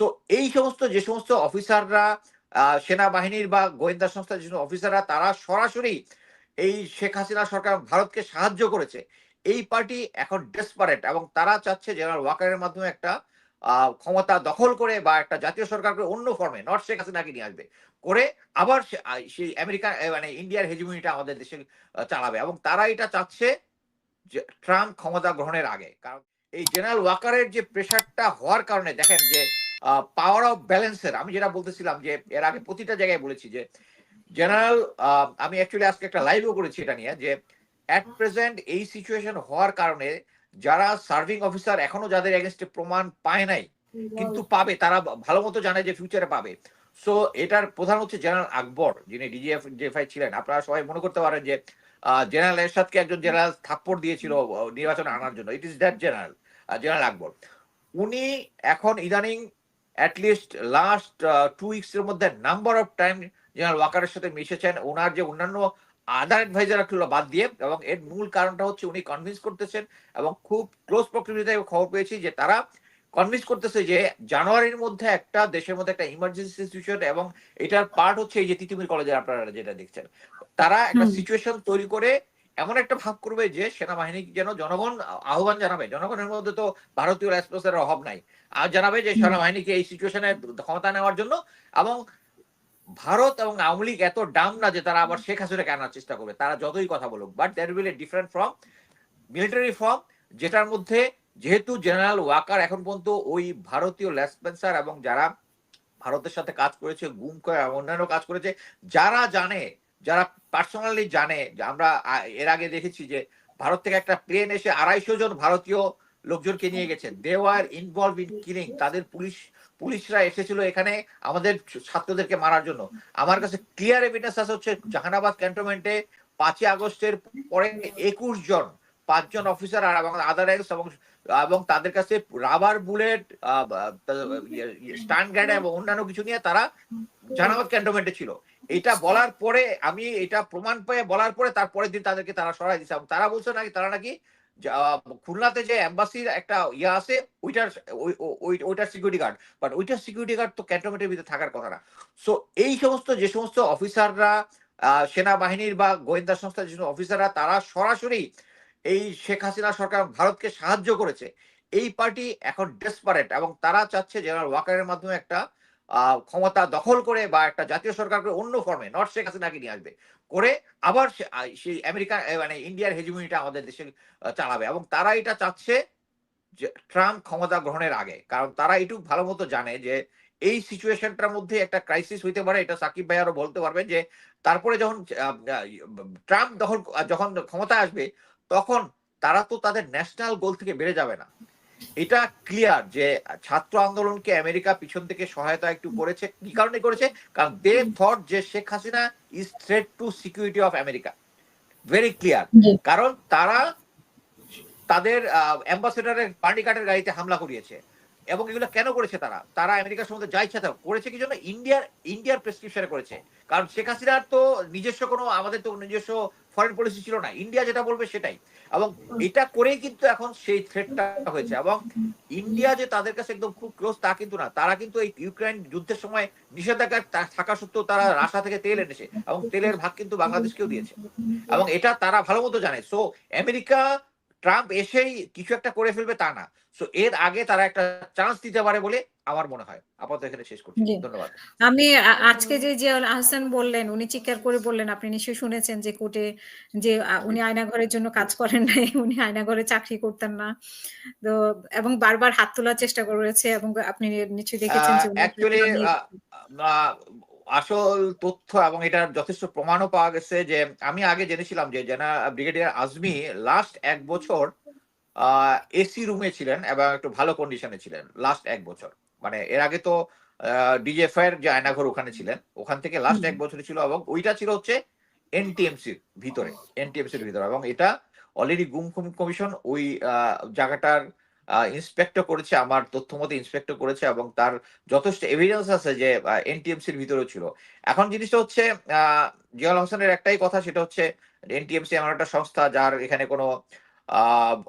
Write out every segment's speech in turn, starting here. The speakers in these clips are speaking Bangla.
সো এই সমস্ত যে সমস্ত অফিসাররা সেনাবাহিনীর বা গোয়েন্দা সংস্থার যে সমস্ত অফিসাররা, তারা সরাসরি এই শেখ হাসিনা সরকার ভারতকে সাহায্য করেছে। এই পার্টি এখন ডেসপারেট এবং তারা চাচ্ছে জেনারেল ওয়াকারের মাধ্যমে একটা ক্ষমতা দখল করে বা একটা জাতীয় সরকার করে অন্য ফর্মে নট শেখ হাসিনাকে নিয়ে আসবে। করে আবার সেই আমেরিকা মানে ইন্ডিয়ার হেজিমনিটা আমাদের দেশে চালাবে এবং তারা এটা চাচ্ছে যে ট্রাম্প ক্ষমতা গ্রহণের আগে। কারণ এই জেনারেল ওয়াকারের যে প্রেশারটা হওয়ার কারণে, দেখেন যে পাওয়ার অফ ব্যালেন্সের আমি যেটা বলতেছিলাম যে এর আগে প্রতিটা জায়গায় বলেছি যে জেনারেল আমি অ্যাকচুয়ালি আজকে একটা লাইভও করেছি এটা নিয়ে যে অ্যাট প্রেজেন্ট এই সিচুয়েশন হওয়ার কারণে যারা সার্ভিং অফিসার এখনও যাদের এগেনস্টে প্রমাণ পায় নাই কিন্তু পাবে তারা ভালো মতো জানে যে ফিউচারে পাবে। সো এটার প্রধান হচ্ছে জেনারেল আকবর যিনি ডিজিএফ জেফআই ছিলেন। আপনারা সবাই মনে করতে পারেন যে জেনারেল এরশাদকে একজন জেনারেল থাপ্পড় দিয়েছিল নির্বাচনে আনার জন্য। It is that general general Akbar. উনি এখন ইদানিং অ্যাটলিস্ট লাস্ট টু উইকস এর মধ্যে নাম্বার অফ টাইম জেনারেল ওয়াকারের সাথে মিশেছেন ওনার যে অন্যান্য আদার অ্যাডভাইজার বাদ দিয়ে এবং এর মূল কারণটা হচ্ছে উনি কনভিন্স করতেছেন এবং খুব ক্লোজ প্রক্রিয়াতে খবর পেয়েছি যে তারা কনভিন্স করতেছে যে জানুয়ারির মধ্যে একটা দেশের মধ্যে একটা ইমার্জেন্সি সিচুয়েশন এবং এটার পার্ট হচ্ছে এই যে তিতুমির কলেজের আপনারা যেটা দেখছেন তারা একটা। সিচুয়েশন তৈরি করে এমন একটা ভাব করবে যে সেনাবাহিনী যেন জনগণ আহ্বান জানাবে। জনগণের মধ্যে তো ভারতীয় রেসপন্সের অভাব নাই। আর জানাবে যে সেনাবাহিনীকে এই সিচুয়েশনে ক্ষমতা নেওয়ার জন্য এবং ভারত এবং আওয়ামী লীগ এত ডাম না যে তারা আবার শেখ হাসিনাকে আনার চেষ্টা করবে? তারা যতই কথা বলুক but that will a different from military form যেটার মধ্যে যেহেতু জেনারেল ওয়াকার এখন পর্যন্ত ওই ভারতীয় লেসপেন্সার এবং যারা ভারতের সাথে কাজ করেছে গুম করে অন্যান্য কাজ করেছে যারা জানে যারা পার্সোনালি জানে আমরা এর আগে দেখেছি যে ভারত থেকে একটা প্লেন এসে আড়াইশো জন ভারতীয় লোকজনকে নিয়ে গেছে they are involve in killing তাদের পুলিশ, পুলিশরা এসেছিল এখানে আমাদের ছাত্রদেরকে মারার জন্য। আমার কাছে ক্লিয়ার এভিডেন্স আছে হচ্ছে জাহানাবাদ ক্যান্টনমেন্টে পাঁচই আগস্টের পরে একুশ জন, পাঁচজন অফিসার আর এবং আদার এবং এবং তাদের কাছে রাবার বুলেট স্টান গ্যাড এবং অন্যান্য কিছু নিয়ে তারা জাহানাবাদ ক্যান্টনমেন্টে ছিল। এটা বলার পরে আমি এটা প্রমাণ পেয়ে বলার পরে তারপরের দিন তাদেরকে তারা সরাই দিচ্ছে তারা বলছে নাকি তারা নাকি খুলনাতে যে এম্বাসির একটা ইয়ে আছে ওইটার ওই- ওই- ওইটার সিকিউরিটি গার্ড বাট ওইটার সিকিউরিটি গার্ড তো ক্যান্টনমেন্টের ভিতরে থাকার কথা না। সো এই সমস্ত যে সমস্ত অফিসাররা আহ, সেনাবাহিনীর বা গোয়েন্দা সংস্থার যে সমস্ত অফিসাররা তারা সরাসরি এই শেখ হাসিনা সরকার ভারতকে সাহায্য করেছে। এই পার্টি এখন ডেসপারেট এবং তারা চাচ্ছে জেনারেল ওয়াকারের মাধ্যমে একটা ক্ষমতা দখল করে বা একটা জাতীয় সরকার করে অন্য ফর্মে নট শেখ হাসিনাকে নিয়ে আসবে। করে আবার সেই আমেরিকা মানে ইন্ডিয়ার হেজিমনিটা আমাদের দেশে চালাবে। এবং তারা এটা চাচ্ছে যে ট্রাম্প ক্ষমতা গ্রহণের আগে। কারণ তারা এটুকু ভালো মতো জানে যে এই সিচুয়েশনটার মধ্যে একটা ক্রাইসিস হইতে পারে। এটা সাকিব ভাই আরও বলতে পারবেন যে তারপরে যখন ট্রাম্প দখল যখন ক্ষমতা আসবে, তখন তারা তো তাদের ন্যাশনাল গোল থেকে বেড়ে যাবে না। এটা ক্লিয়ার যে ছাত্র আন্দোলনকে আমেরিকা পিছন থেকে সহায়তা একটু করেছে। কি কারণে করেছে? কারণ দে থট যে Sheikh Hasina is threat to security of America very clear কারণ তারা তাদের অ্যাম্বাসেডারের পার্টি কার্ডের গাড়িতে হামলা করিয়েছে। এবং এগুলো কেন করেছে তারা? তারা আমেরিকার সম্বন্ধে যা ইচ্ছা করেছে কি জন্য? ইন্ডিয়ার ইন্ডিয়ার প্রেসক্রিপশনে করেছে। কারণ শেখ হাসিনার তো নিজস্ব কোনো আমাদের তো নিজস্ব ফরেন পলিসি ছিল না ইন্ডিয়া যেটা বলবে সেটাই। এবং এটা করেই কিন্তু এখন সেই থ্রেটটা হয়েছে। এবং ইন্ডিয়া যে তাদের কাছে একদম খুব ক্লোজ তা কিন্তু না। তারা কিন্তু এই ইউক্রেন যুদ্ধের সময় নিষেধাজ্ঞা থাকা সত্ত্বেও তারা রাশিয়া থেকে তেল এনেছে এবং তেলের ভাগ কিন্তু বাংলাদেশকেও দিয়েছে। এবং এটা তারা ভালো মতো জানে। সো আমেরিকা ট্রাম্প এসেই কিছু একটা করে ফেলবে তা না। সো এর আগে তারা একটা চান্স দিতে পারে বলে আমার মনে হয়। আপাতত এখানে শেষ করছি। ধন্যবাদ। আমি আজকে যে জিয়াউল আহসান বললেন উনি চিৎকার করে বললেন আপনি নিশ্চয়ই শুনেছেন যে কোর্টে যে উনি আয়নাঘরের জন্য কাজ করেন নাই উনি আয়নাঘরে চাকরি করতেন না। তো এবং বারবার হাত তোলার চেষ্টা করেছে এবং আপনি নিশ্চয়ই দেখেছেন যে অ্যাকচুয়ালি আসল তথ্য এবং এটার যথেষ্ট প্রমাণও পাওয়া গেছে যে আমি আগে জেনেছিলাম যে জেনা ব্রিগেডিয়ার আজমি লাস্ট এক বছর এসি রুমে ছিলেন এবং একটু ভালো কন্ডিশনে ছিলেন লাস্ট এক বছর। মানে এর আগে তো ডিজেফআই এর যে আয়নাঘর ওখানে ছিলেন ওখান থেকে লাস্ট এক বছর ছিল এবং ওইটা ছিল হচ্ছে এনটিএমসির ভিতরে এনটিএমসির ভিতরে এবং এটা অলরেডি গুম কমিশন ওই জায়গাটার ইন্সপেক্টর করেছে আমার তথ্য মতে ইন্সপেক্টর করেছে এবং তার যথেষ্ট এভিডেন্স আছে যে এনটিএমসির ভিতরেও ছিল। এখন জিনিসটা হচ্ছে আহ, জিয়াউল হোসেনের একটাই কথা সেটা হচ্ছে এনটিএমসি এমন একটা সংস্থা যার এখানে কোনো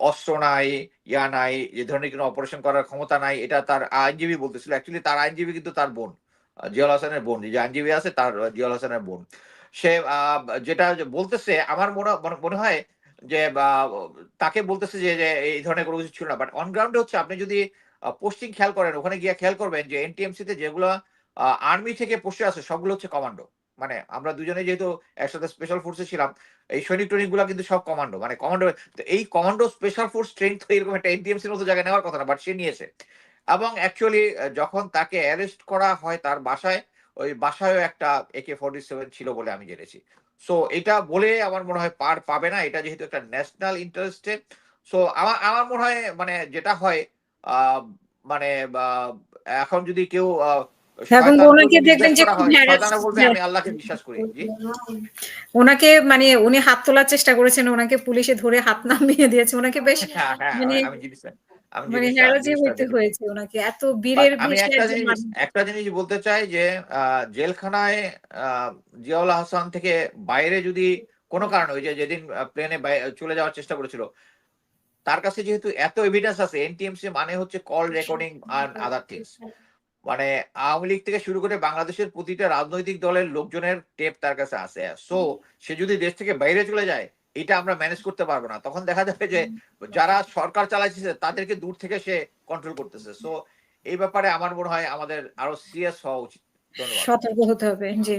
অস্ত্র নাই ইয়া নাই যে ধরনের কোনো অপারেশন করার ক্ষমতা নাই এটা তার আইনজীবী বলতেছিল। অ্যাকচুয়ালি তার আইনজীবী কিন্তু তার বোন আহ, জিয়াউল হাসানের বোন যে আইনজীবী আছে তার আহ, জিয়াউল হাসানের বোন। সে যেটা বলতেছে আমার মনে মনে- হয় যে তাকে বলতেছে যে এই ধরনের কোনো কিছু ছিল না। বাট অন গ্রাউন্ডে হচ্ছে আপনি যদি পোস্টিং খেয়াল করেন ওখানে গিয়ে খেয়াল করবেন যে এনটিএমসি তে যেগুলো আর্মি থেকে পোস্টে আছে সবগুলো হচ্ছে কমান্ডো মানে আমরা দুজনে যেহেতু একসাথে স্পেশাল ফোর্সে ছিলাম, এই সৈনিক টৈনিকগুলা কিন্তু সব কমান্ডো মানে কমান্ডো এই কমান্ডো স্পেশাল ফোর্স ট্রেন তো এরকম একটা এনটিএমসির মতো জায়গায় নেওয়ার কথা না বাট সে নিয়েছে। এবং অ্যাকচুয়ালি যখন তাকে অ্যারেস্ট করা হয় তার বাসায়, ওই বাসায়ও একটা একে ফর্টি সেভেন ছিল বলে আমি জেনেছি। সো এটা বলে আমার মনে হয় পার পাবে না, এটা যেহেতু একটা ন্যাশনাল ইন্টারেস্টে সো আমার আমার মনে হয় মানে যেটা হয় মানে এখন যদি কেউ ওনাকে দেখবেন যে হয়, harass- শয়তানও বলবে আমি আল্লাহকে বিশ্বাস করি ওনাকে মানে উনি হাত তোলার চেষ্টা করেছেন ওনাকে পুলিশে ধরে হাত নামিয়ে দিয়েছে ওনাকে বেশ হ্যাঁ হ্যাঁ মানে মানে জিনিসটা- হইতে হয়েছে ওনাকে এত বীরের আমি একটা জিনিস একটা জিনিস বলতে চাই যে জেলখানায় জিয়াউল হাসান থেকে বাইরে যদি কোনো কারণে ওই যে যেদিন প্লেনে চলে যাওয়ার চেষ্টা করেছিল তার কাছে যেহেতু এত এভিডেন্স আছে এনটিএমসি মানে হচ্ছে কল রেকর্ডিং আর আদার থিংস মানে আওয়ামী লীগ থেকে শুরু করে বাংলাদেশের প্রতিটা রাজনৈতিক দলের লোকজনের টেপ তার কাছে আছে। সো সে যদি দেশ থেকে বাইরে চলে যায় এটা আমরা ম্যানেজ করতে পারব না। তখন দেখা যাবে যে যারা সরকার চালাইছে তাদেরকে দূর থেকে সে কন্ট্রোল করতেছে। সো এই ব্যাপারে আমার মনে হয় আমাদের আরও সিরিয়াস হওয়া উচিত। সতর্ক হতে হবে জি।